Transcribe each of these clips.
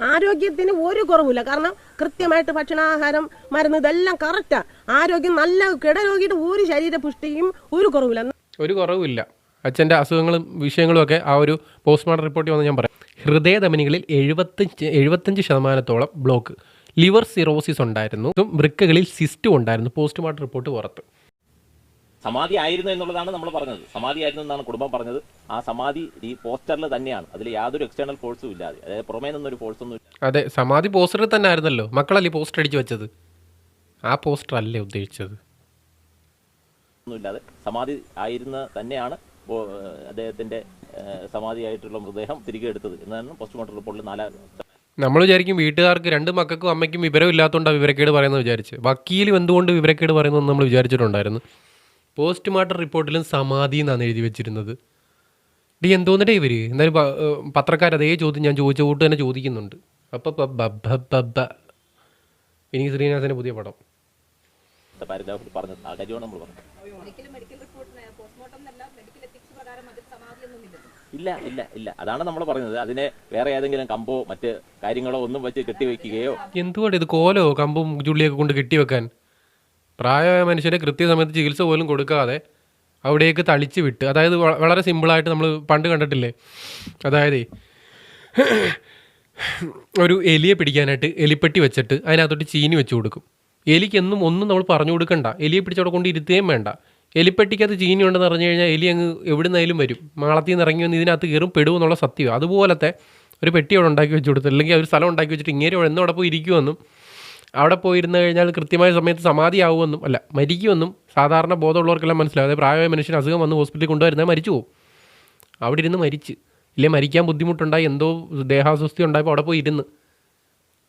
ആരോഗ്യത്തിന് ഒരു കുറവില്ല കാരണം കൃത്യമായിട്ട് ഭക്ഷണാഹാരം മരുന്ന് ഇതെല്ലാം കറക്റ്റാ ആരോഗ്യം നല്ല കിടരോഗിയുടെ ഒരു ശരീര പുഷ്ടിയും ഒരു കുറവില്ല ഒരു കുറവില്ല അച്ഛന്റെ അസുഖങ്ങളും വിഷയങ്ങളും ഒക്കെ ആ ഒരു പോസ്റ്റ്മോർട്ടം റിപ്പോർട്ട് വന്ന് ഞാൻ പറയാം. ഹൃദയധമനികളിൽ എഴുപത്തഞ്ച് എഴുപത്തഞ്ച് ശതമാനത്തോളം ബ്ലോക്ക് ലിവർ സിറോസിസ് ഉണ്ടായിരുന്നു. വൃക്കകളിൽ സിസ്റ്റും ഉണ്ടായിരുന്നു. പോസ്റ്റ്മോർട്ടം റിപ്പോർട്ട് പുറത്ത്. സമാധി ആയിരുന്നു എന്നുള്ളതാണ് നമ്മൾ പറഞ്ഞത്. സമാധി ആയിരുന്നു എന്നാണ് കുടുംബം പറഞ്ഞത്. ആ സമാധി ഈ പോസ്റ്ററിൽ തന്നെയാണ്. അതിൽ യാതൊരു എക്സ്റ്റേണൽ ഫോഴ്സും ഇല്ലാതെ അതായത് പുറമേ നിന്നൊരു ഫോഴ്സ് ഒന്നും അതെ സമാധി പോസ്റ്ററിൽ തന്നെ ആയിരുന്നല്ലോ. മക്കളല്ലേ പോസ്റ്റർ അടിച്ച് വെച്ചത്? ആ പോസ്റ്റർ അല്ലേ ഉദ്ദേശിച്ചത്? ഒന്നുമില്ലാതെ സമാധി ആയിരുന്ന തന്നെയാണ് അദ്ദേഹത്തിന്റെ സമാധിയായിട്ടുള്ള മൃതദേഹം തിരികെ എടുത്തത് എന്നാണ് പോസ്റ്റ്മോർട്ടം റിപ്പോർട്ടിൽ നാലാം നമ്മൾ വിചാരിക്കും വീട്ടുകാർക്ക് രണ്ട് മക്കൾക്കും അമ്മയ്ക്കും വിവരം ഇല്ലാത്തതുകൊണ്ടാണ് വിവരക്കേട് പറയുന്നത് വിചാരിച്ച്. വക്കീലും എന്തുകൊണ്ട് വിവരക്കേട് പറയുന്നതെന്ന് നമ്മൾ വിചാരിച്ചിട്ടുണ്ടായിരുന്നു. പോസ്റ്റ്മോർട്ടം റിപ്പോർട്ടിലും സമാധി എന്നാണ് എഴുതി വെച്ചിരുന്നത്. ഡി എന്തോന്നിട്ടേ ഇവർ? എന്തായാലും പ- പത്രക്കാർ അതേ ചോദ്യം ഞാൻ ചോദിച്ച കൂട്ട് തന്നെ ചോദിക്കുന്നുണ്ട്. അപ്പം എനിക്ക് ശ്രീനിവാസന്റെ പുതിയ പടം. ഇല്ല ഇല്ല ഇല്ല. അതാണ് നമ്മൾ പറയുന്നത് അതിനെ വേറെ ഏതെങ്കിലും കമ്പോ മറ്റ് കാര്യങ്ങളോ ഒന്നും വെച്ച് കെട്ടിവെക്കുകയോ എന്തുകൊണ്ട് ഇത് കോലോ കമ്പും ജുള്ളിയൊക്കെ കൊണ്ട് കെട്ടിവെക്കാൻ? പ്രായമായ മനുഷ്യരെ കൃത്യസമയത്ത് ചികിത്സ പോലും കൊടുക്കാതെ അവിടേക്ക് തളിച്ച് വിട്ട് അതായത് വളരെ സിമ്പിളായിട്ട് നമ്മൾ പണ്ട് കണ്ടിട്ടില്ലേ? അതായത് ഒരു എലിയെ പിടിക്കാനായിട്ട് എലിപ്പെട്ടി വെച്ചിട്ട് അതിനകത്തോട്ട് ചീനി വെച്ച് കൊടുക്കും. എലിക്കെന്നും ഒന്നും നമ്മൾ പറഞ്ഞു കൊടുക്കണ്ട. എലിയെ പിടിച്ചവിടെ കൊണ്ട് ഇരുത്തുകയും വേണ്ട. എലിപ്പെട്ടിക്കകത്ത് ചീനി ഉണ്ടെന്ന് പറഞ്ഞു കഴിഞ്ഞാൽ എലി അങ്ങ് എവിടുന്നായാലും വരും. മാളത്തിൽ നിന്ന് ഇറങ്ങി വന്ന് ഇതിനകത്ത് കയറും പെടും എന്നുള്ള സത്യം അതുപോലത്തെ ഒരു പെട്ടി അവിടെ ഉണ്ടാക്കി വെച്ച് കൊടുത്തു അല്ലെങ്കിൽ ഒരു സ്ഥലം ഉണ്ടാക്കി വെച്ചിട്ട് ഇങ്ങനെ എന്നോടൊപ്പം ഇരിക്കുമെന്നും അവിടെ പോയിരുന്ന് കഴിഞ്ഞാൽ കൃത്യമായ സമയത്ത് സമാധിയാവുമെന്നും അല്ല മരിക്കുമെന്നും സാധാരണ ബോധമുള്ളവർക്കെല്ലാം മനസ്സിലാവും. അതായത് പ്രായമായ മനുഷ്യൻ അസുഖം വന്ന് ഹോസ്പിറ്റലിൽ കൊണ്ടുവരുന്നത് മരിച്ചു പോകും അവിടെ ഇരുന്ന് മരിച്ച്. ഇല്ലേ മരിക്കാൻ ബുദ്ധിമുട്ടുണ്ടായി എന്തോ ദേഹാസ്വസ്ഥ ഉണ്ടായപ്പോൾ അവിടെ പോയി ഇരുന്ന്.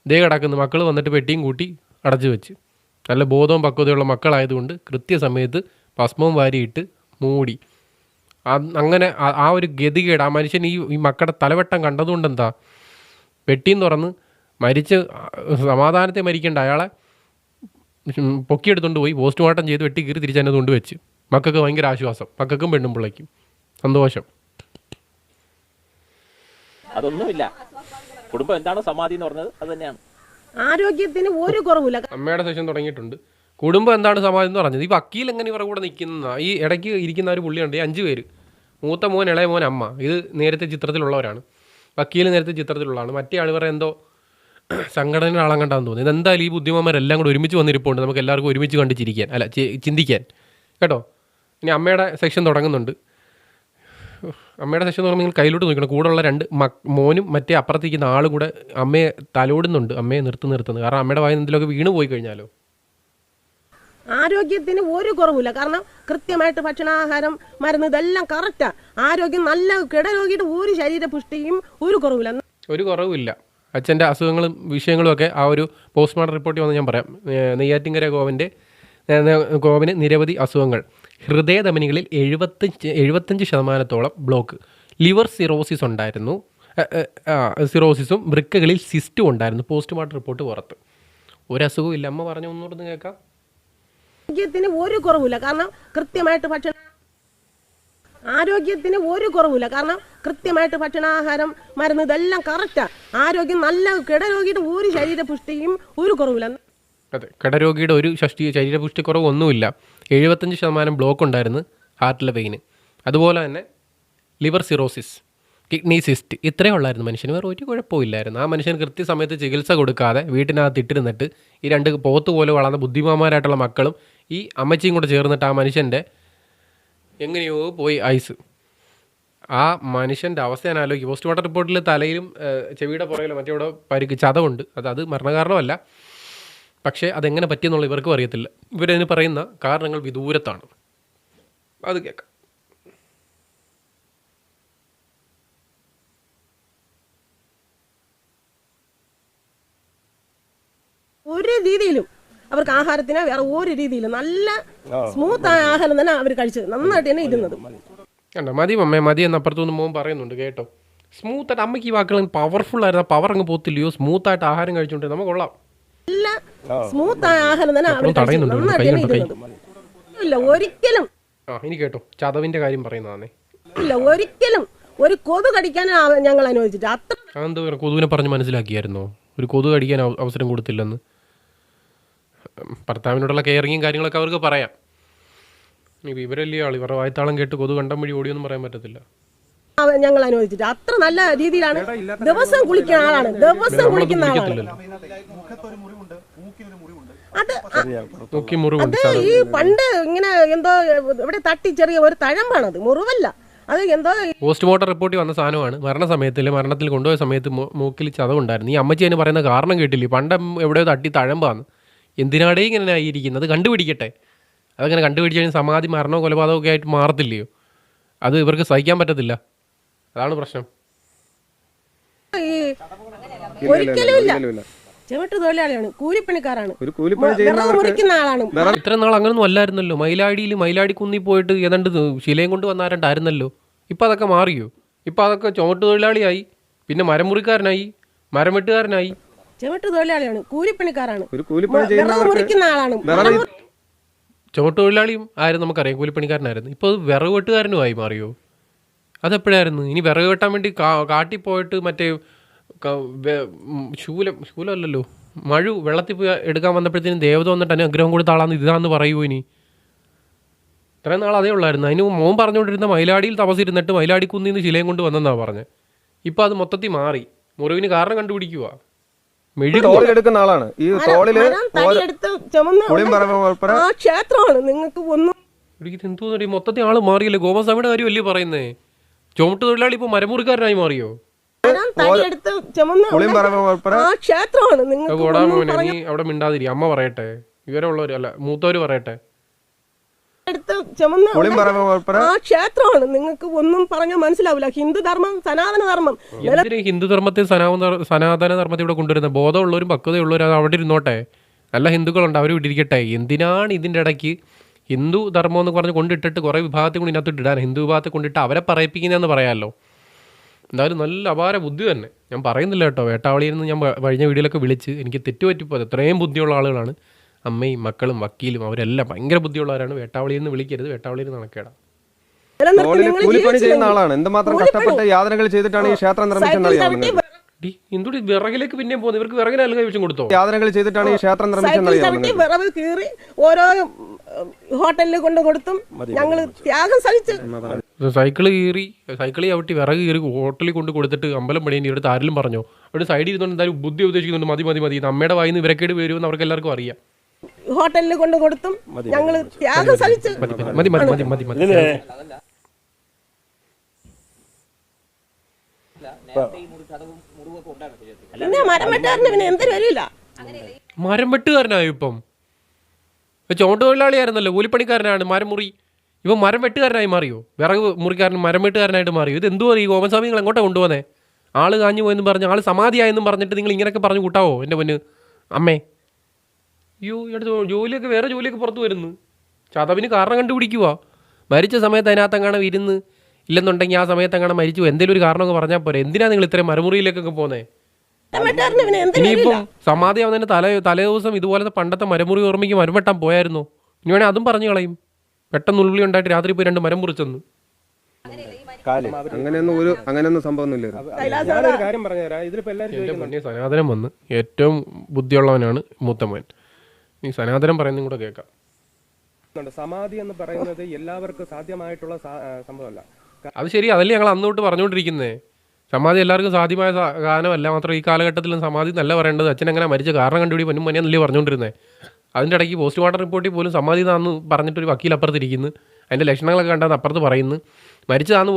ദേ കിടക്കുന്നു. മക്കൾ വന്നിട്ട് പെട്ടിയും കൂട്ടി അടച്ചു വെച്ച്. നല്ല ബോധവും പക്വതയുള്ള മക്കളായതുകൊണ്ട് കൃത്യസമയത്ത് ഭസ്മവും വാരിയിട്ട് മൂടി. അങ്ങനെ ആ- ഒരു ഗതികേട് ആ മനുഷ്യൻ ഈ ഈ മക്കളുടെ തലവെട്ടം കണ്ടതുകൊണ്ട് എന്താ പെട്ടിയും തുറന്ന് മരിച്ച് സമാധാനത്തെ മരിക്കേണ്ട അയാളെ പൊക്കിയെടുത്തുകൊണ്ട് പോയി പോസ്റ്റ്മോർട്ടം ചെയ്ത് വെട്ടി കീറി തിരിച്ചതിനെ കൊണ്ട് വെച്ച്. മക്കൾക്ക് ഭയങ്കര ആശ്വാസം. മക്കൾക്കും പെണ്ണും പിള്ളയ്ക്കും. സന്തോഷം. അതൊന്നുമില്ല. കുടുംബം എന്താണ് സമാധി എന്ന് പറഞ്ഞത്? അത് തന്നെയാണ്. ആരോഗ്യത്തിന് ഒരു കുറവില്ല അമ്മയുടെ സെഷൻ തുടങ്ങിയിട്ടുണ്ട്. കുടുംബം എന്താണ് സമാധി എന്ന് പറഞ്ഞത്? ഈ വക്കീൽ എങ്ങനെ ഇവരുടെ കൂടെ നിൽക്കുന്ന? ഈ ഇടയ്ക്ക് ഇരിക്കുന്ന ഒരു പുള്ളിയുണ്ട്. ഈ അഞ്ച് പേര്. മൂത്ത മോൻ ഇളയ മോൻ അമ്മ. ഇത് നേരത്തെ ചിത്രത്തിലുള്ളവരാണ്. വക്കീൽ നേരത്തെ ചിത്രത്തിലുള്ളതാണ്. മറ്റേ ആൾ ഇവരെ എന്തോ സംഘടനയുടെ ആളം കണ്ടാന്ന് തോന്നുന്നു. ഇതെന്തായാലും ഈ ബുദ്ധിമാന്മാരെല്ലാം കൂടെ ഒരുമിച്ച് വന്നിരിപ്പുണ്ട്. നമുക്ക് എല്ലാവർക്കും ഒരുമിച്ച് കണ്ട് ചിരിക്കാൻ അല്ല ചിന്തിക്കാൻ. കേട്ടോ? ഇനി അമ്മയുടെ സെക്ഷൻ തുടങ്ങുന്നുണ്ട്. അമ്മയുടെ സെക്ഷൻ തുടങ്ങുമ്പോൾ നിങ്ങൾ കയ്യിലോട്ട് നോക്കണം. കൂടെയുള്ള രണ്ട് മോനും മറ്റേ അപ്പുറത്തേക്കുന്ന ആളും കൂടെ അമ്മയെ തലോടുന്നുണ്ട്. അമ്മയെ നിർത്തി നിർത്തുന്നത് കാരണം അമ്മയുടെ വായിൽ എന്തെങ്കിലുമൊക്കെ വീണ് പോയി കഴിഞ്ഞാലോ? ആരോഗ്യത്തിന് ഒരു കുറവില്ല കാരണം കൃത്യമായിട്ട് ഭക്ഷണാഹാരം മരുന്ന് ഇതെല്ലാം കറക്റ്റാ ആരോഗ്യം നല്ല കിടരോഗിയുടെ ഒരു ശരീര പുഷ്ടിയും ഒരു കുറവില്ല ഒരു കുറവുമില്ല. അച്ഛന്റെ അസുഖങ്ങളും വിഷയങ്ങളും ഒക്കെ ആ ഒരു പോസ്റ്റ്മോർട്ടം റിപ്പോർട്ടിൽ വന്ന് ഞാൻ പറയാം. നെയ്യാറ്റിങ്കര ഗോവന്റെ ഗോവന് നിരവധി അസുഖങ്ങൾ. ഹൃദയധമനികളിൽ എഴുപത്തഞ്ച് എഴുപത്തഞ്ച് ശതമാനത്തോളം ബ്ലോക്ക്. ലിവർ സിറോസിസ് ഉണ്ടായിരുന്നു. സിറോസിസും വൃക്കകളിൽ സിസ്റ്റും ഉണ്ടായിരുന്നു പോസ്റ്റ്മോർട്ടം റിപ്പോർട്ട് പുറത്ത്. ഒരസുഖവും ഇല്ല. അമ്മ പറഞ്ഞു ഒന്നുകൂടെ കേൾക്കാം. ഒരു കുറവില്ല കാരണം കൃത്യമായിട്ട് ഭക്ഷണ ആരോഗ്യത്തിന് ഒരു കുറവില്ല കാരണം കൃത്യമായിട്ട് ഭക്ഷണാഹാരം മരുന്ന് ഇതെല്ലാം കറക്റ്റാ ആരോഗ്യം നല്ല കിടരോഗിയുടെ ഒരു ശരീരപുഷ്ടിയും ഒരു കുറവില്ല അതെ കിടരോഗിയുടെ ഒരു ഷഷ്ടി ശരീരപുഷ്ടി കുറവ് ഒന്നുമില്ല എഴുപത്തഞ്ച് ശതമാനം ബ്ലോക്ക് ഉണ്ടായിരുന്നു ഹാർട്ടിലെ പെയിന് അതുപോലെ തന്നെ ലിവർ സിറോസിസ് കിഡ്നി സിസ്റ്റ് ഇത്രയേ ഉള്ളായിരുന്നു മനുഷ്യന്. വേറെ ഒരു കുഴപ്പമില്ലായിരുന്നു ആ മനുഷ്യൻ കൃത്യസമയത്ത് ചികിത്സ കൊടുക്കാതെ വീട്ടിനകത്ത് ഇട്ടിരുന്നിട്ട് ഈ രണ്ട് പോത്ത് പോലെ വളർന്ന ബുദ്ധിമാന്മാരായിട്ടുള്ള മക്കളും ഈ അമ്മച്ചിയും കൂടെ ചേർന്നിട്ട് ആ മനുഷ്യന്റെ എങ്ങനെയോ പോയി ഐസ്. ആ മനുഷ്യന്റെ അവസ്ഥ ഞാൻ ആലോചിക്കും. പോസ്റ്റ്മോർട്ടം റിപ്പോർട്ടിൽ തലയിലും ചെവിയുടെ പുറകിലും മറ്റേ ഇവിടെ പരിക്ക് ചതവുണ്ട്. അത് അത് മരണകാരണമല്ല. പക്ഷേ അതെങ്ങനെ പറ്റിയെന്നുള്ള ഇവർക്കും അറിയത്തില്ല. ഇവരതിന് പറയുന്ന കാരണങ്ങൾ വിദൂരത്താണ്. അത് കേൾക്കാം ഒരു രീതിയിലും അവർക്ക് ആഹാരത്തിന് വേറെ ഒരു രീതിയിൽ നല്ല സ്മൂത്ത് ആയ ആഹാരം തന്നെ അവർ കഴിച്ചത് നന്നായിട്ട് തന്നെ ഇരുന്നത്. കണ്ടോ? മതി മമ്മേ മതി എന്ന് അപ്പുറത്തുനിന്ന് മോൻ പറയുന്നുണ്ട് കേട്ടോ. സ്മൂത്തായിട്ട് അമ്മയ്ക്ക് ഈ വാക്കുകൾ പവർഫുൾ ആയിരുന്നു പവർ അങ്ങ് പോത്തില്ലയോ സ്മൂത്തായിട്ട് ആഹാരം കഴിച്ചുകൊണ്ട് നമുക്ക് കൊള്ളാം. നല്ല സ്മൂത്ത് ആയ ആഹാരം തന്നെ അവർ അപ്പുറം കഴിച്ചത് തടയുന്നുണ്ട് നന്നായിട്ട് തന്നെ ഇരുന്നത്. ഇല്ല ഒരിക്കലും ആ ഇനി കേട്ടോ. ചതവിന്റെ കാര്യം പറയുന്നതാണേ. ഇല്ല ഒരിക്കലും ഒരു കൊതു കടിക്കാൻ ഞങ്ങൾ അനുവദിച്ചിട്ട് അത്ര കൊതുവിനെ പറഞ്ഞ് മനസ്സിലാക്കിയായിരുന്നോ? ഒരു കൊതു കടിക്കാൻ അവസരം കൊടുത്തില്ലെന്ന്. ഭർത്താവിനോടുള്ള കെയറിങ്ങും കാര്യങ്ങളൊക്കെ അവർക്ക് പറയാം. ഇപ്പം ഇവരല്ലേ ആൾ ഇവരുടെ വായത്താളം കേട്ട് കൊതു കണ്ടം വഴി ഓടിയൊന്നും പറയാൻ പറ്റത്തില്ല. ഞങ്ങൾ അനുവദിച്ചിട്ട് അത്ര നല്ല രീതിയിലാണ് ദിവസം കുളിക്കുന്ന ആളാണ്. ദിവസം കുളിക്കുന്ന ആളാണ്. അത് ഈ പണ്ട് ഇങ്ങനെ എന്തോ ഇവിടെ തട്ടി ചെറിയ ഒരു തഴമ്പാണത് മുറിവല്ല. അത് എന്തോ പോസ്റ്റ്മോർട്ടം റിപ്പോർട്ടിൽ വന്ന സാധനമാണ്. മരണ സമയത്തിൽ മരണത്തിൽ കൊണ്ടുപോയ സമയത്ത് മൂക്കിൽ ചതവുണ്ടായിരുന്നു. ഈ അമ്മച്ചി അതിന് പറയുന്ന കാരണം കേട്ടില്ലേ? പണ്ട് എവിടെയോ തട്ടി തഴമ്പാന്ന്. എന്തിനാടേ ഇങ്ങനെ ആയിരിക്കുന്നത്? കണ്ടുപിടിക്കട്ടെ. അതങ്ങനെ കണ്ടുപിടിച്ച് കഴിഞ്ഞാൽ സമാധി മരണമോ കൊലപാതകമോ ഒക്കെ ആയിട്ട് മാറത്തില്ലയോ? അത് ഇവർക്ക് സഹിക്കാൻ പറ്റത്തില്ല. അതാണ് പ്രശ്നം. ഒരിക്കലും തൊഴിലാളിയാണ് കൂലിപ്പണിക്കാരാണ്. മുറിക്കുന്ന ആളാണ്. ഇത്ര നാൾ അങ്ങനൊന്നും അല്ലായിരുന്നല്ലോ. മയിലാടിയിൽ മയിലാടി കുന്നി പോയിട്ട് ഏതാണ്ട് ശിലയും കൊണ്ട് വന്നാരണ്ടായിരുന്നല്ലോ ഇപ്പം അതൊക്കെ മാറിയോ? ഇപ്പം അതൊക്കെ ചുമട്ട് തൊഴിലാളിയായി. പിന്നെ മരം മുറിക്കാരനായി. മരം വെട്ടുകാരനായി. ചെവിട്ട് തൊഴിലാളിയാണ് കൂലിപ്പണിക്കാരാണ്. ഒരു കൂലിപ്പണി വിറക് മുറിക്കുന്ന ആളാണ്. ചുമട്ട് തൊഴിലാളിയും ആരും നമുക്കറിയാം കൂലിപ്പണിക്കാരനായിരുന്നു. ഇപ്പോൾ അത് വിറക് വെട്ടുകാരനുമായി മാറിയോ? അതെപ്പോഴായിരുന്നു? ഇനി വിറക് വെട്ടാൻ വേണ്ടി കാട്ടി കാട്ടിൽ പോയിട്ട് മറ്റേ ക- വെ- ഉം, ശൂലം ശൂലമല്ലല്ലോ? മഴു വെള്ളത്തിൽ പോയി എടുക്കാൻ വന്നപ്പോഴത്തേനും ദേവത വന്നിട്ട് അനുഗ്രഹം കൊടുത്ത ആളാന്ന് ഇതാന്ന് പറയുമോ ഇനി. ഇത്രയും നാൾ അതേ ഉള്ളായിരുന്നു. അതിന് മോൻ പറഞ്ഞുകൊണ്ടിരുന്ന മൈലാടിയിൽ തപസിരുന്നിട്ട് മൈലാടി കുന്നിൽ നിന്ന് ശിലയും കൊണ്ട് വന്നെന്നാ പറഞ്ഞത് ഇപ്പം അത് മൊത്തത്തിൽ മാറി. മുറിവിന് കാരണം കണ്ടുപിടിക്കുക തോളിലെടുക്കുന്ന ആളാണ്. ഈ തോളിൽ ക്ഷേത്രമാണ്. നിങ്ങൾക്ക് ഒന്നും എന്തോന്നു മൊത്തത്തിൽ ആൾ മാറിയല്ലേ? ഗോപസ്വാമിയുടെ കാര്യം അല്ലേ പറയുന്നേ? ചുമട്ട് തൊഴിലാളി ഇപ്പൊ മരമുറിക്കാരനായി മാറിയോ? ക്ഷേത്രമാണ്. അവിടെ മിണ്ടാതിരി. അമ്മ പറയട്ടെ. ഇവരുള്ളവര് അല്ല മൂത്തവര് പറയട്ടെ. എടുത്ത് ചുമന്ന് ആ ക്ഷേത്രമാണ്. നിങ്ങൾക്ക് ഒന്നും പറഞ്ഞാൽ മനസ്സിലാവില്ല. ഹിന്ദു ധർമ്മം സനാതന ധർമ്മം. ഹിന്ദു ധർമ്മത്തെ സനാതന സനാതന ധർമ്മത്തെ ഇവിടെ കൊണ്ടുവരുന്നത്? ബോധമുള്ളവരും പക്വതയുള്ളവരും അത് അവിടെ ഇരുന്നോട്ടെ. നല്ല ഹിന്ദുക്കളുണ്ട് അവർ വിട്ടിരിക്കട്ടെ എന്തിനാണ് ഇതിന്റെ ഇടയ്ക്ക് ഹിന്ദു ധർമ്മം എന്ന് പറഞ്ഞ് കൊണ്ടിട്ടിട്ട് കുറേ വിഭാഗത്തെ കൊണ്ട് ഇതിനകത്ത് ഇടാൻ? ഹിന്ദു വിഭാഗത്തെ കൊണ്ടിട്ട് അവരെ പറയിപ്പിക്കുന്നതെന്ന് പറയാമല്ലോ എന്തായാലും നല്ല അപാര ബുദ്ധി തന്നെ. ഞാൻ പറയുന്നില്ല കേട്ടോ. വേട്ടാവളിയിൽ നിന്ന് ഞാൻ കഴിഞ്ഞ വീഡിയോയിലൊക്കെ വിളിച്ച് എനിക്ക് തെറ്റുപറ്റിപ്പോയത്. എത്രയും ബുദ്ധിയുള്ള ആളുകളാണ്. അമ്മയും മക്കളും വക്കീലും അവരെല്ലാം ഭയങ്കര ബുദ്ധിയുള്ളവരാണ്. വേട്ടാവളിയിൽ നിന്ന് വിളിക്കരുത്. വേട്ടാവളിയിൽ നിന്ന് നടക്കേടാ. കൂലിപ്പണി ചെയ്യുന്ന ആളാണ്. എന്തുമാത്രം. കഷ്ടപ്പെട്ട് യാതനകൾ ചെയ്തിട്ടാണ് ഈ ക്ഷേത്രം സൈക്കിൾ നിർമ്മിച്ചെന്നറിയാം ചവിട്ടി നിങ്ങൾക്ക് വിറകിലേക്ക് പിന്നെയും പോകുന്നത് ഇവർക്ക് വിറകിന് നൽകാൻ ആവശ്യം കൊടുത്തോ? യാതനകൾ ചെയ്തിട്ടാണ് ഈ ക്ഷേത്രം സൈക്കിൾ നിർമ്മിച്ചെന്നറിയാം ചവിട്ടി നിങ്ങൾക്ക് വിറവ് കീറി ഓരോ ഹോട്ടലിൽ കൊണ്ട് കൊടുത്തും ഞങ്ങൾ ത്യാഗം സഹിച്ച്. സൈക്കിൾ കീറി സൈക്കിൾ ചവിട്ടി വിറക് കീറി ഹോട്ടലിൽ കൊണ്ട് കൊടുത്തിട്ട് അമ്പലം പണി ഇവിടുത്തെ ആരെങ്കിലും പറഞ്ഞോ? അവിടെ സൈഡിൽ ഇരുന്നുകൊണ്ട് എന്തായാലും ബുദ്ധി ഉദ്ദേശിക്കുന്നുണ്ട്. മതി മതി മതി. അമ്മയുടെ വായിന്ന് ഇവരക്കേട് വരുമെന്ന് അവർക്ക് എല്ലാവർക്കും അറിയാം. ഹോട്ടലിൽ കൊണ്ട് കൊടുത്തും ഞങ്ങൾ ത്യാഗം സഹിച്ച് മതി മതി മതി മതി മതി മതി മതി. പിന്നെ മരം വെട്ടാറിന് പിന്നെ എന്തിനു വരില്ല മരം വെട്ടുകാരനായോ ഇപ്പം? ഇപ്പൊ ചുമട്ട് തൊഴിലാളിയായിരുന്നല്ലോ കൂലിപ്പണിക്കാരനാണ് മരം മുറി. ഇവൻ മരം വെട്ടുകാരനായി മാറിയോ? വിറക് മുറിക്കാരൻ മരം വെട്ടുകാരനായിട്ട് മാറിയോ? ഇത് എന്തുവാ ഈ ഗോമസ്വാമി നിങ്ങൾ എങ്ങോട്ടാ കൊണ്ടുപോകുന്നത് ആൾ കാഞ്ഞു പോയെന്ന് പറഞ്ഞ് ആൾ സമാധിയായെന്നും പറഞ്ഞിട്ട് നിങ്ങൾ ഇങ്ങനെയൊക്കെ പറഞ്ഞു കൂട്ടാവോ എന്റെ പൊന്ന്? അമ്മേ. അയ്യോ ഇവിടെ ജോലിയൊക്കെ വേറെ ജോലിയൊക്കെ പുറത്ത് വരുന്നു. ചതവിന് കാരണം കണ്ടുപിടിക്കുക മരിച്ച സമയത്ത് അതിനകത്തെങ്ങാണോ ഇരുന്ന് ഇല്ലെന്നുണ്ടെങ്കിൽ ആ സമയത്ത് അങ്ങനെ മരിച്ചു. എന്തെങ്കിലും ഒരു കാരണമൊക്കെ പറഞ്ഞാൽ പോരെ. എന്തിനാ നിങ്ങൾ ഇത്രയും മരമുറിയിലേക്കൊക്കെ പോന്നേ? ഇനിയിപ്പം സമാധി ആവുന്നതിന് തല തലേ ദിവസം ഇതുപോലത്തെ പണ്ടത്തെ മരമുറി ഓർമ്മയ്ക്ക് മരുമെട്ടാൻ പോയായിരുന്നു? ഇനി വേണേൽ അതും പറഞ്ഞു കളയും. പെട്ടെന്ന് ഉള്ളുളി ഉണ്ടായിട്ട് രാത്രി പോയി രണ്ട് മരം മുറിച്ചെന്ന്. അങ്ങനെയൊന്നും ഒരു അങ്ങനെയൊന്നും സംഭവമൊന്നുമില്ല സനാതനം വന്ന് ഏറ്റവും ബുദ്ധിയുള്ളവനാണ് മൂത്തമോൻ. ഈ സനാതനം പറയുന്നതും കൂടെ കേൾക്കാം. സമാധി എന്ന് പറയുന്നത് എല്ലാവർക്കും സാധ്യമായിട്ടുള്ള സംഭവമല്ല. അത് ശരി അതല്ലേ ഞങ്ങൾ അന്നോട്ട് പറഞ്ഞുകൊണ്ടിരിക്കുന്നേ. സമാധി എല്ലാവർക്കും സാധ്യമായ ഗാനമല്ല മാത്രം ഈ കാലഘട്ടത്തിലും സമാധി നല്ല പറയേണ്ടത്. അച്ഛൻ അങ്ങനെ മരിച്ച കാരണം കണ്ടുപിടി പൊന്നും മനിയെന്നല്ലേ പറഞ്ഞുകൊണ്ടിരുന്നത് അതിന്റെ ഇടയ്ക്ക് പോസ്റ്റ്മോർട്ടം റിപ്പോർട്ടിൽ പോലും സമാധി താന്ന് പറഞ്ഞിട്ടൊരു വക്കീൽ അപ്പുറത്തിരിക്കുന്നു അതിന്റെ ലക്ഷണങ്ങളൊക്കെ കണ്ടാൽ അപ്പുറത്ത് പറയുന്നു. മരിച്ചതാന്ന്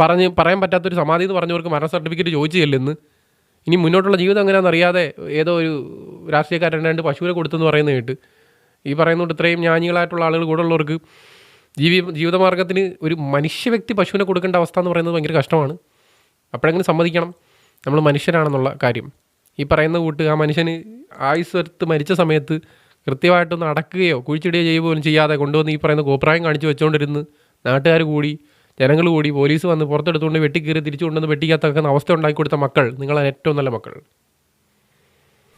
പറഞ്ഞ് പറയാൻ പറ്റാത്തൊരു സമാധി എന്ന് പറഞ്ഞവർക്ക് മരണ സർട്ടിഫിക്കറ്റ് ചോദിച്ചു ചെല്ലുന്നു. ഇനി മുന്നോട്ടുള്ള ജീവിതം എങ്ങനെയാണെന്ന് അറിയാതെ ഏതോ ഒരു രാഷ്ട്രീയക്കാരൻ രണ്ട് പശുവിനെ കൊടുത്തെന്ന് പറയുന്നത് കേട്ട്. ഈ പറയുന്നതുകൊണ്ട് ഇത്രയും ജ്ഞാനികളായിട്ടുള്ള ആളുകൾ കൂടെ ഉള്ളവർക്ക് ജീവി ജീവിതമാർഗത്തിന് ഒരു മനുഷ്യ വ്യക്തി പശുവിനെ കൊടുക്കേണ്ട അവസ്ഥ എന്ന് പറയുന്നത് ഭയങ്കര കഷ്ടമാണ്. അപ്പോഴെങ്കിലും സമ്മതിക്കണം. നമ്മൾ മനുഷ്യരാണെന്നുള്ള കാര്യം. ഈ പറയുന്ന കൂട്ട് ആ മനുഷ്യന് ആയുസ് എടുത്ത് മരിച്ച സമയത്ത് കൃത്യമായിട്ടൊന്ന് അടക്കുകയോ കുഴിച്ചിടുകയോ ചെയ്യുക പോലും ചെയ്യാതെ കൊണ്ടുവന്ന് ഈ പറയുന്ന കോപ്രായം കാണിച്ച് വെച്ചുകൊണ്ടിരുന്ന് നാട്ടുകാർ കൂടി ജനങ്ങൾ കൂടി പോലീസ് വന്ന് പുറത്തെടുത്തുകൊണ്ട് വെട്ടിക്കീറി തിരിച്ചു കൊണ്ടുവന്ന് വെട്ടിക്കാത്തക്കുന്ന അവസ്ഥ ഉണ്ടാക്കി കൊടുത്ത മക്കൾ. നിങ്ങളാണ് ഏറ്റവും നല്ല മക്കൾ.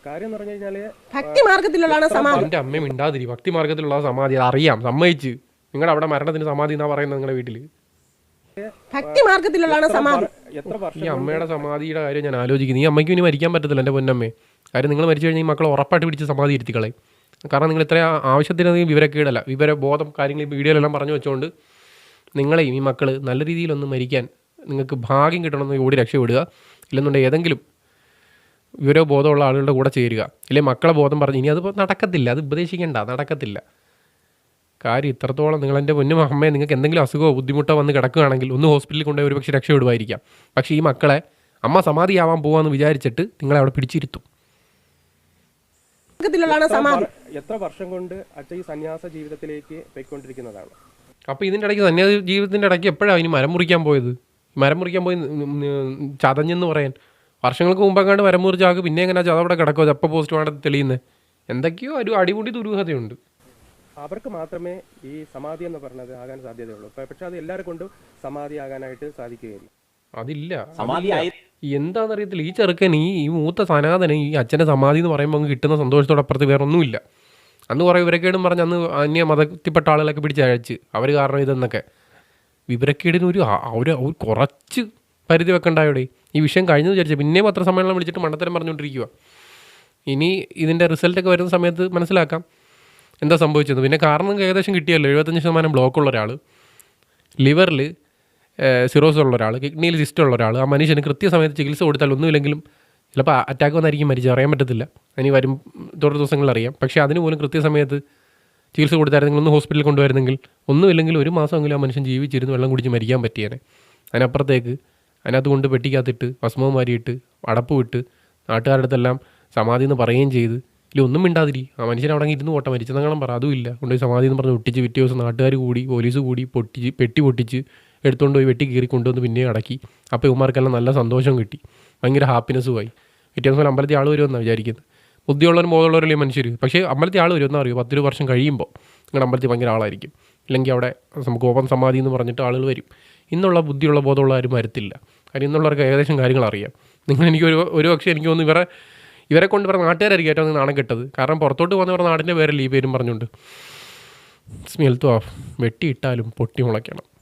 കാര്യം എന്ന് പറഞ്ഞു കഴിഞ്ഞാൽ ഭക്തി മാർഗത്തിലുള്ളതാണ് സമാധി. എന്റെ അമ്മ മിണ്ടാതിരി. ഭക്തി മാർഗത്തിലുള്ള സമാധി. അറിയാം. സമ്മതിച്ച്. നിങ്ങളുടെ അവിടെ മരണത്തിന് സമാധി എന്നാ പറയുന്നത് നിങ്ങളുടെ വീട്ടിൽ? ഭക്തി മാർഗത്തിലുള്ളതാണ് സമാധി. എത്ര വർഷം ഈ അമ്മയുടെ സമാധിയുടെ കാര്യം ഞാൻ ആലോചിക്കുന്നു. ഈ അമ്മയ്ക്ക് ഇനി മരിക്കാൻ പറ്റത്തില്ല എന്റെ പൊന്നമ്മേ. കാര്യം നിങ്ങൾ മരിച്ചു കഴിഞ്ഞാൽ ഈ മക്കളെ ഉറപ്പായിട്ട് പിടിച്ച് സമാധി ഇരുത്തിക്കളയും. കാരണം നിങ്ങൾ ഇത്ര ആവശ്യത്തിനധികം വിവരക്കേടല്ല. വിവരബോധം കാര്യങ്ങൾ ഈ വീഡിയോയിലെല്ലാം പറഞ്ഞു വെച്ചുകൊണ്ട് നിങ്ങളെയും ഈ മക്കൾ നല്ല രീതിയിലൊന്ന് മരിക്കാൻ നിങ്ങൾക്ക് ഭാഗ്യം കിട്ടണമെന്ന് ഓടി രക്ഷപ്പെടുക. ഇല്ലെന്നുണ്ടെങ്കിൽ ഏതെങ്കിലും വിവരബോധമുള്ള ആളുകളുടെ കൂടെ ചേരുക. ഇല്ലേ? മക്കളെ ബോധം പറഞ്ഞ് ഇനി അത് നടക്കത്തില്ല. അത് ഉപദേശിക്കേണ്ട. നടക്കത്തില്ല. കാര്യം ഇത്രത്തോളം നിങ്ങൾ എന്റെ പൊന്നും അമ്മയെ നിങ്ങൾക്ക് എന്തെങ്കിലും അസുഖമോ ബുദ്ധിമുട്ടോ വന്ന് കിടക്കുകയാണെങ്കിൽ ഒന്ന് ഹോസ്പിറ്റലിൽ കൊണ്ടുപോയി ഒരു പക്ഷേ രക്ഷപ്പെടുമായിരിക്കാം. പക്ഷേ ഈ മക്കളെ അമ്മ സമാധിയാവാൻ പോവാന്ന് വിചാരിച്ചിട്ട് നിങ്ങളെ അവിടെ പിടിച്ചിരുത്തും. എത്ര വർഷം കൊണ്ട് അച്ഛൻ ഈ സന്യാസ ജീവിതത്തിലേക്ക് പോയിക്കൊണ്ടിരിക്കുന്നതാണ്? അപ്പോൾ ഇതിന്റെ ഇടയ്ക്ക് തന്നെ ജീവിതത്തിന്റെ ഇടയ്ക്ക് എപ്പോഴാണ് ഇനി മരം മുറിക്കാൻ പോയത്? മരം മുറിക്കാൻ പോയി ചതഞ്ഞെന്ന് പറയാൻ. വർഷങ്ങൾക്ക് മുമ്പെങ്ങാണ്ട് മരം മുറിച്ചാക്ക് പിന്നെ എങ്ങനെ ചത അവിടെ കിടക്കുമോ ചപ്പ പോസ്റ്റ് വേണ്ട തെളിയുന്നത് എന്തൊക്കെയോ ഒരു അടിമുടി ദുരൂഹതയുണ്ട്. അവർക്ക് മാത്രമേ ഈ സമാധി എന്ന് പറഞ്ഞത് ആകാൻ സാധ്യതയുള്ളൂ. പക്ഷെ അത് എല്ലാവരും കൊണ്ടും സമാധി ആകാനായിട്ട് സാധിക്കുകയില്ല. അതില്ല. എന്താണെന്നറിയത്തില്ല ഈ ചെറുക്കൻ ഈ ഈ മൂത്ത സനാതന ഈ അച്ഛന്റെ സമാധി എന്ന് പറയുമ്പോൾ അങ്ങ് കിട്ടുന്ന സന്തോഷത്തോടപ്പുറത്ത് വേറെ ഒന്നുമില്ല അന്ന് കുറേ വിവരക്കേടും പറഞ്ഞ് അന്ന് അന്യ മതത്തിൽപ്പെട്ട ആളുകളൊക്കെ പിടിച്ച് അയച്ച്. അവർ കാരണം ഇതെന്നൊക്കെ. വിവരക്കേടിന് ഒരു ഒരു കുറച്ച് പരിധി വെക്കണ്ടായോടെ. ഈ വിഷയം കഴിഞ്ഞു വിചാരിച്ചു പിന്നെ പത്രസമ്മേളനം വിളിച്ചിട്ട് മണ്ടത്തരം പറഞ്ഞുകൊണ്ടിരിക്കുക ഇനി ഇതിന്റെ റിസൾട്ടൊക്കെ വരുന്ന സമയത്ത് മനസ്സിലാക്കാം. എന്താ സംഭവിച്ചത്? പിന്നെ കാരണം ഏകദേശം കിട്ടിയല്ലോ. എഴുപത്തഞ്ച് ശതമാനം ബ്ലോക്കുള്ള ഒരാൾ ലിവറിൽ സിറോസ് ഉള്ള ഒരാൾ കിഡ്നിയിൽ സിസ്റ്റ് ഉള്ള ഒരാൾ ആ മനുഷ്യന് കൃത്യസമയത്ത് ചികിത്സ കൊടുത്താൽ ഒന്നുമില്ലെങ്കിലും ചിലപ്പോൾ അറ്റാക്ക് വന്നായിരിക്കും മരിച്ചത്. അറിയാൻ പറ്റത്തില്ല. ഇനി വരും തുടർ ദിവസങ്ങളിൽ അറിയാം. പക്ഷേ അതിന് പോലും കൃത്യസമയത്ത് ചികിത്സ കൊടുത്തായിരുന്നെങ്കിൽ ഒന്ന് ഹോസ്പിറ്റലിൽ കൊണ്ടുവരുന്നെങ്കിൽ ഒന്നുമില്ലെങ്കിൽ ഒരു മാസമെങ്കിലും ആ മനുഷ്യൻ ജീവിച്ചിരുന്ന് വെള്ളം കുടിച്ച് മരിക്കാൻ പറ്റിയേനെ. അതിനപ്പുറത്തേക്ക് അതിനകത്ത് കൊണ്ട് പെട്ടിക്കകത്തിട്ട് ഭസ്മവും മാരിയിട്ട് അടപ്പ് വിട്ട് നാട്ടുകാരുടെ അടുത്തെല്ലാം സമാധി എന്ന് പറയുകയും ചെയ്ത്. ഇല്ല ഒന്നും മിണ്ടാതിരി. ആ മനുഷ്യൻ അവിടെ ഇരുന്ന് പോട്ടെ. മരിച്ചെന്നെങ്കിലും പറ. അതുമില്ല കൊണ്ടുപോയി സമാധി എന്ന് പറഞ്ഞ് ഒട്ടിച്ച് പിറ്റേ ദിവസം നാട്ടുകാർ കൂടി പോലീസ് കൂടി പൊട്ടിച്ച് പെട്ടി പൊട്ടിച്ച് എടുത്തുകൊണ്ട് പോയി വെട്ടി കീറി കൊണ്ടുവന്ന് പിന്നെയും അടക്കി. അപ്പോൾ ഇവന്മാർക്കെല്ലാം നല്ല സന്തോഷം കിട്ടി. ഭയങ്കര ഹാപ്പിനെസ്സുമായി പിറ്റേ ദിവസം അമ്പലത്തിൽ ആൾ വരുമെന്നാണ് വിചാരിക്കുന്നത് ബുദ്ധിയുള്ളവരും ബോധമുള്ളവരല്ലേ മനുഷ്യർ പക്ഷേ അമ്പലത്തിൽ ആൾ വരുമെന്ന് അറിയോ പത്തിരു വർഷം കഴിയുമ്പോൾ നിങ്ങളുടെ അമ്പലത്തിൽ ഭയങ്കര ആളായിരിക്കും. ഇല്ലെങ്കിൽ അവിടെ നമുക്ക് ഓപ്പൺ സമാധി എന്ന് പറഞ്ഞിട്ട് ആളുകൾ വരും. ഇന്നുള്ള ബുദ്ധിയുള്ള ബോധമുള്ള ആരും വരത്തില്ല. കാര്യം ഇന്നുള്ളവർക്ക് ഏകദേശം കാര്യങ്ങൾ അറിയാം. നിങ്ങൾ എനിക്ക് ഒരു ഒരു പക്ഷേ എനിക്ക് തോന്നുന്നു ഇവരെ ഇവരെ കൊണ്ട് ഇവരുടെ നാട്ടുകാരായിരിക്കും ഏറ്റവും നാണം കെട്ടത്. കാരണം പുറത്തോട്ട് പോകുന്നവരുടെ നാടിന്റെ പേരല്ലേ ഈ പേരും പറഞ്ഞുകൊണ്ട് തോ വെട്ടിയിട്ടാലും പൊട്ടി മുളയ്ക്കണം.